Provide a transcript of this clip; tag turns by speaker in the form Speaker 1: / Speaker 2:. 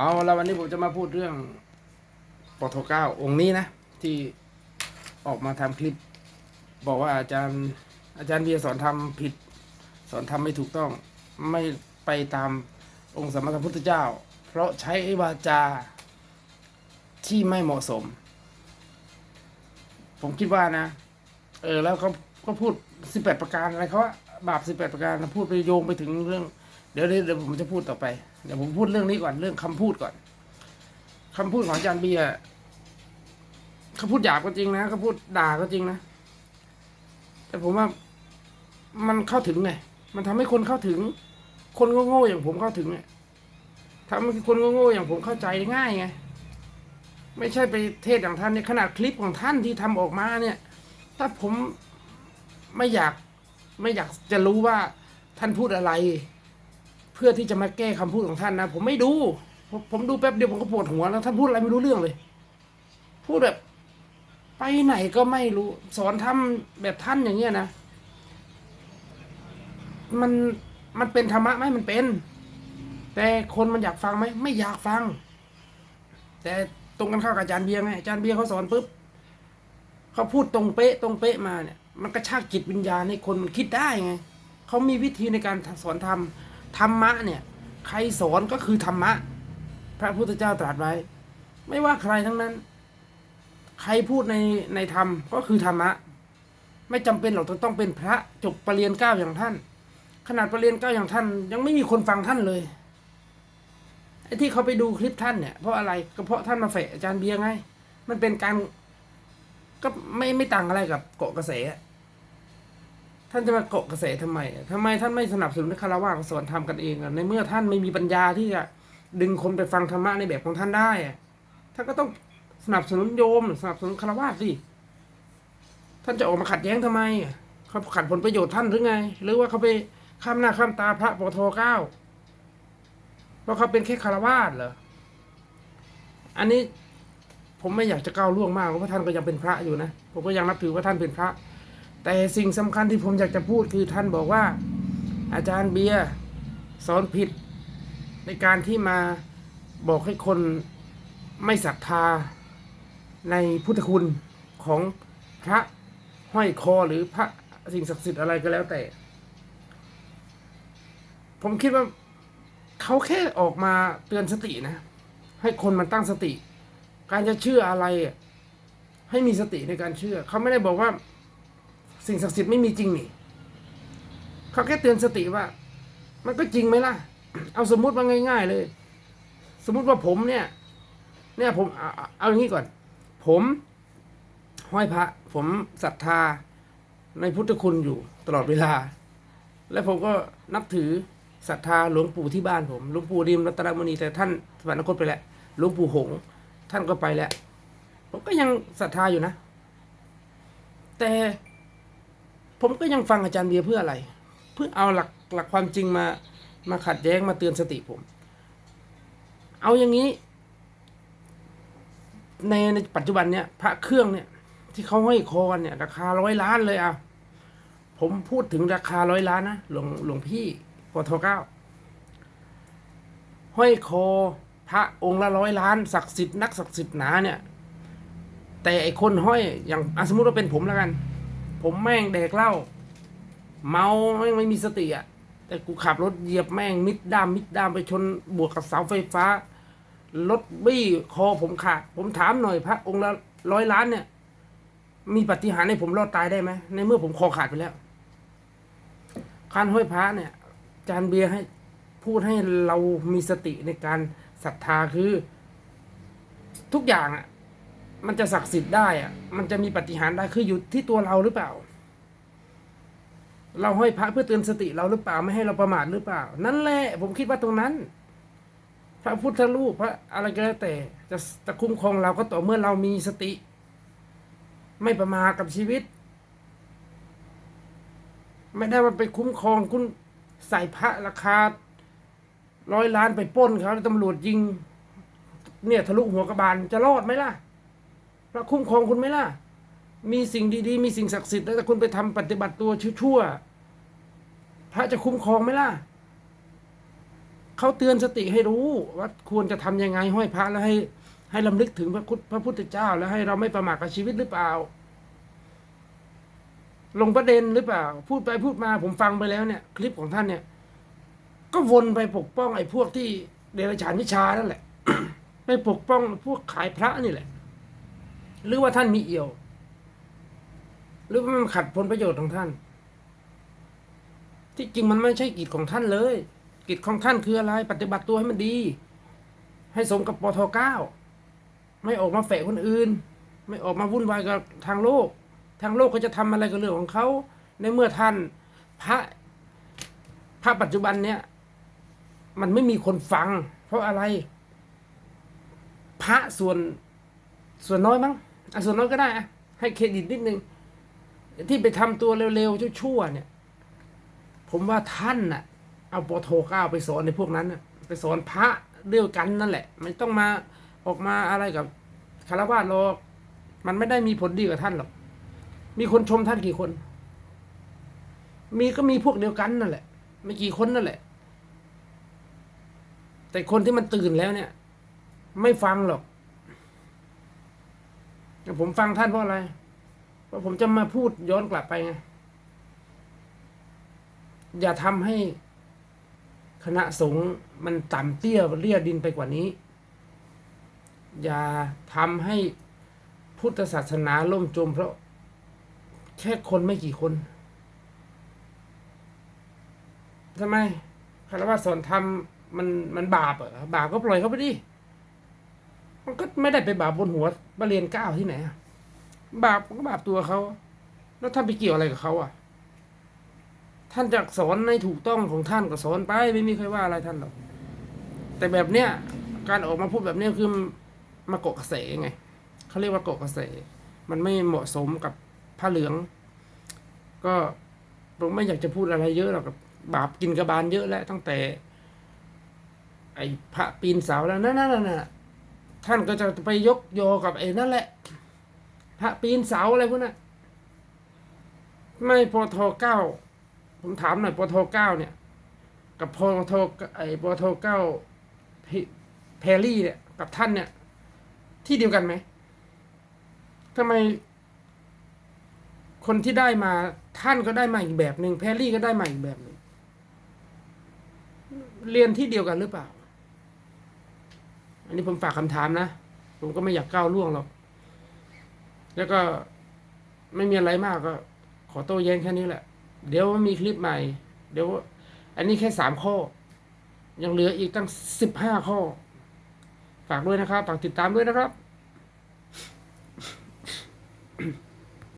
Speaker 1: เอาแล้ววันนี้ผมจะมาพูดเรื่องปทเก้าองค์นี้นะ ที่ออกมาทำคลิป บอกว่าอาจารย์อาจารย์เบียสอนทำผิด สอนทำไม่ถูกต้องไม่ไปตามองค์สมมาสัมพุทธเจ้า เพราะใช้วาจาที่ไม่เหมาะสม ผมคิดว่านะ เออแล้วเขาก็พูดสิบแปดประการอะไรเขาบาปสิบแปดประการพูดไปโยงไปถึงเรื่อง เดี๋ยวเดี๋ยวผมจะพูดต่อไป เดี๋ยวผมพูดเรื่องนี้ก่อนเรื่องคำพูดก่อนคำพูดของอาจารย์เบียร์เขาพูดหยาบก็จริงนะเขาพูดด่าก็จริงนะ แต่ผมว่ามันเข้าถึงไง มันทำให้คนเข้าถึง คนโง่ๆอย่างผมเข้าถึงเนี่ยทำให้คนโง่ๆอย่างผมเข้าใจง่ายไง ไม่ใช่ไปเทศอย่างท่านเนี่ยขนาดคลิปของท่านที่ทำออกมาเนี่ย ถ้าผมไม่อยากไม่อยากจะรู้ว่าท่านพูดอะไร เพื่อที่จะมาแก้คำพูดของท่านนะผมไม่ดูผมผมดูแป๊บเดียวผมก็ปวดหัวแล้วท่านพูดอะไรไม่รู้เรื่องเลย พูดแบบ ไปไหนก็ไม่รู้ สอนทำแบบท่านอย่างเงี้ยนะมันมันเป็นธรรมะไหมมันเป็น แต่คนมันอยากฟังไหมไม่อยากฟัง แต่ตรงกันข้ามกับอาจารย์เบียร์ไงอาจารย์เบียร์เขาสอนปุ๊บเขาพูดตรงเป๊ะตรงเป๊ะมาเนี่ย มันกระชากจิตวิญญาณให้คนมันคิดได้ไงเขามีวิธีในการสอนธรรม ธรรมะเนี่ย ใครสอนก็คือธรรมะ พระพุทธเจ้าตรัสไว้ ไม่ว่าใครทั้งนั้น ใครพูดในในธรรมก็คือธรรมะ ไม่จำเป็นหรอกต้องเป็นพระจบปรริญญาเก้าอย่างท่าน ขนาดปรริญญาเก้าอย่างท่าน ยังไม่มีคนฟังท่านเลยไอ้ที่เขาไปดูคลิปท่านเนี่ยเพราะอะไรก็เพราะท่านมาเฟะอาจารย์เบียร์ไง มันเป็นการก็ไม่ไม่ต่างอะไรกับเกาะกระแสะ ท่านจะมาเกาะกระแสทำไมอะทำไมท่านไม่สนับสนุนคารวะสอนทำกันเองในเมื่อท่านไม่มีปัญญาที่จะดึงคนไปฟังธรรมะในแบบของท่านได้ท่านก็ต้องสนับสนุนโยม สนับสนุนคารวะสิท่านจะออกมาขัดแย้งทำไมเขาขัดผลประโยชน์ท่านหรือไง หรือว่าเขาไปข้ามหน้าข้ามตาพระปทเก้าเพราะเขาเป็นแค่คารวะเหรออันนี้ผมไม่อยากจะก้าวล่วงมากเพราะท่านก็ยังเป็นพระอยู่นะ ผมก็ยังนับถือว่าท่านเป็นพระ แต่สิ่งสำคัญที่ผมอยากจะพูดคือท่านบอกว่า อาจารย์เบียร์สอนผิด ในการที่มาบอกให้คนไม่ศรัทธาในพุทธคุณของพระห้อยคอหรือพระสิ่งศักดิ์สิทธิ์อะไรก็แล้วแต่ ผมคิดว่าเขาแค่ออกมาเตือนสตินะ ให้คนมันตั้งสติ การจะเชื่ออะไร ให้มีสติในการเชื่อ เขาไม่ได้บอกว่า สิ่งศักดิ์สิทธิ์ไม่มีจริงนี่เขาแค่เตือนสติว่า มันก็จริงไหมล่ะ เอาสมมุติว่าง่าย ๆเลย สมมุติว่าผมเนี่ย เนี่ยผมเอาเอาอย่างนี้ก่อน ผมห้อยพระ ผมศรัทธาในพุทธคุณอยู่ตลอดเวลา และผมก็นับถือศรัทธาหลวงปู่ที่บ้านผมหลวงปู่ริมรัตนมณีแต่ท่านสวรรคตไปแล้วหลวงปู่หงส์ท่านก็ไปแล้ว ผมก็ยังศรัทธาอยู่นะ แต่ ผมก็ยังฟังอาจารย์เบียร์เพื่ออะไร เพื่อเอาหลักหลักความจริงมามาขัดแย้งมาเตือนสติผม เอาอย่างนี้ ในในปัจจุบันเนี่ย พระเครื่องเนี่ย ที่เขาห้อยคอกันเนี่ย ราคาร้อยล้านเลยอะผมพูดถึงราคาร้อยล้านนะหลวงหลวงพี่ปทเก้าห้อยคอพระองค์ละร้อยล้านศักดิ์สิทธิ์นักศักดิ์สิทธิ์หนาเนี่ย แต่ไอคนห้อยอย่างสมมติว่าเป็นผมแล้วกัน ผมแม่งแดกเหล้าเมาแม่งไม่มีสติอะแต่กูขับรถเหยียบแม่งมิดด้ามมิดด้ามไปชนบวกกับเสาไฟฟ้ารถบี้คอผมขาด ผมถามหน่อยพระองค์ละร้อยล้านเนี่ย มีปฏิหารให้ผมรอดตายได้ไหมในเมื่อผมคอขาดไปแล้วการห้อยพระเนี่ยจารย์เบียร์ให้พูดให้เรามีสติในการศรัทธาคือ ทุกอย่างอะ มันจะศักดิ์สิทธิ์ได้อะมันจะมีปฏิหารได้คืออยู่ที่ตัวเราหรือเปล่า เราห้อยพระเพื่อเตือนสติเราหรือเปล่าไม่ให้เราประมาทหรือเปล่า นั่นแหละผมคิดว่าตรงนั้น พระพุทธรูปพระอะไรก็แล้วแต่ จะจะคุ้มครองเราก็ต่อเมื่อเรามีสติ ไม่ประมาทกับชีวิต ไม่ได้ว่าไปคุ้มครองคุณใส่พระราคาร้อยล้านไปป้นเขาตำรวจยิง เนี่ยทะลุหัวกระบาลจะรอดไหมล่ะ พระคุ้มครองคุณไหมล่ะ มีสิ่งดีๆ มีสิ่งศักดิ์สิทธิ์แล้วแต่คุณไปทำปฏิบัติตัวชั่วๆพระจะคุ้มครองไหมล่ะเขาเตือนสติให้รู้ว่าควรจะทำยังไงห้อยพระแล้วให้ ให้ลำลึกถึงพระคุณพระพุทธเจ้า แล้วให้เราไม่ประมาทกับชีวิตหรือเปล่า ลงประเด็นหรือเปล่า พูดไปพูดมาผมฟังไปแล้วเนี่ย คลิปของท่านเนี่ย ก็วนไปปกป้องไอ้พวกที่เดรัจฉานวิชานั่นแหละไปปกป้องพวกขายพระนี่แหละ หรือว่าท่านมีเอี่ยว หรือว่ามันขัดผลประโยชน์ของท่าน ที่จริงมันไม่ใช่กิจของท่านเลย กิจของท่านคืออะไร ปฏิบัติตัวให้มันดี ให้สมกับปทเก้าไม่ออกมาแฝงคนอื่น ไม่ออกมาวุ่นวายกับทางโลก ทางโลกก็จะทำอะไรกับเรื่องของเขา ในเมื่อท่านพระพระปัจจุบันเนี่ย มันไม่มีคนฟัง เพราะอะไร พระส่วนส่วนน้อยมั้ง อะส่วนน้อยก็ได้อะให้เครดิตนิดนึง ที่ไปทำตัวเร็วๆชั่วๆเนี่ย ผมว่าท่านน่ะ เอาปโทเก้าไปสอนในพวกนั้นน่ะ ไปสอนพระเดียวกันนั่นแหละไม่ต้องมาออกมาอะไรกับคารวะหรอกมันไม่ได้มีผลดีกับท่านหรอก มีคนชมท่านกี่คน มีก็มีพวกเดียวกันนั่นแหละ ไม่กี่คนนั่นแหละ แต่คนที่มันตื่นแล้วเนี่ย ไม่ฟังหรอก แต่ผมฟังท่านเพราะอะไร เพราะผมจะมาพูดย้อนกลับไปไง อย่าทำให้คณะสงฆ์มันต่ำเตี้ยเลี่ยดินไปกว่านี้ อย่าทำให้พุทธศาสนาล่มจมเพราะแค่คนไม่กี่คนทำไมคารวะสอนทำมันมันบาปเหรอบาปก็ปล่อยเขาไปดิ มันก็ไม่ได้ไปบาปบนหัวบาเรียนเก้าที่ไหนบาปก็บาปตัวเขา แล้วท่านไปเกี่ยวอะไรกับเขาอะ ท่านจะสอนในถูกต้องของท่านก็สอนไป ไม่มีใครว่าอะไรท่านหรอก แต่แบบเนี้ยการออกมาพูดแบบเนี้ยคือมาเกาะกระแสไงเขาเรียกว่าเกาะกระแส มันไม่เหมาะสมกับผ้าเหลือง ก็ผมไม่อยากจะพูดอะไรเยอะหรอกกับบาปกินกระบาลเยอะแล้วตั้งแต่ ไอ้พระปีนเสาแล้วนั่นนั่นน่ะ ท่านก็จะไปยกโยกับไอ้นั่นแหละ พระปีนเสาอะไรพวกนั้นไม่พอทเก้าผมถามหน่อยปทเก้าเนี่ย กับพทไอ้ปทเก้าแพรรี่เนี่ยกับท่านเนี่ย ที่เดียวกันไหมทำไม คนที่ได้มาท่านก็ได้มาอีกแบบหนึ่งแพรรี่ก็ได้มาอีกแบบหนึ่งเรียนที่เดียวกันหรือเปล่า อันนี้ผมฝากคำถามนะ ผมก็ไม่อยากก้าวล่วงหรอก แล้วก็ไม่มีอะไรมากก็ ขอโต้แย้งแค่นี้แหละ เดี๋ยวมีคลิปใหม่ เดี๋ยว อันนี้แค่สามข้อ ยังเหลืออีกตั้งสิบห้าข้อ ฝากด้วยนะครับ ฝากติดตามด้วยนะครับ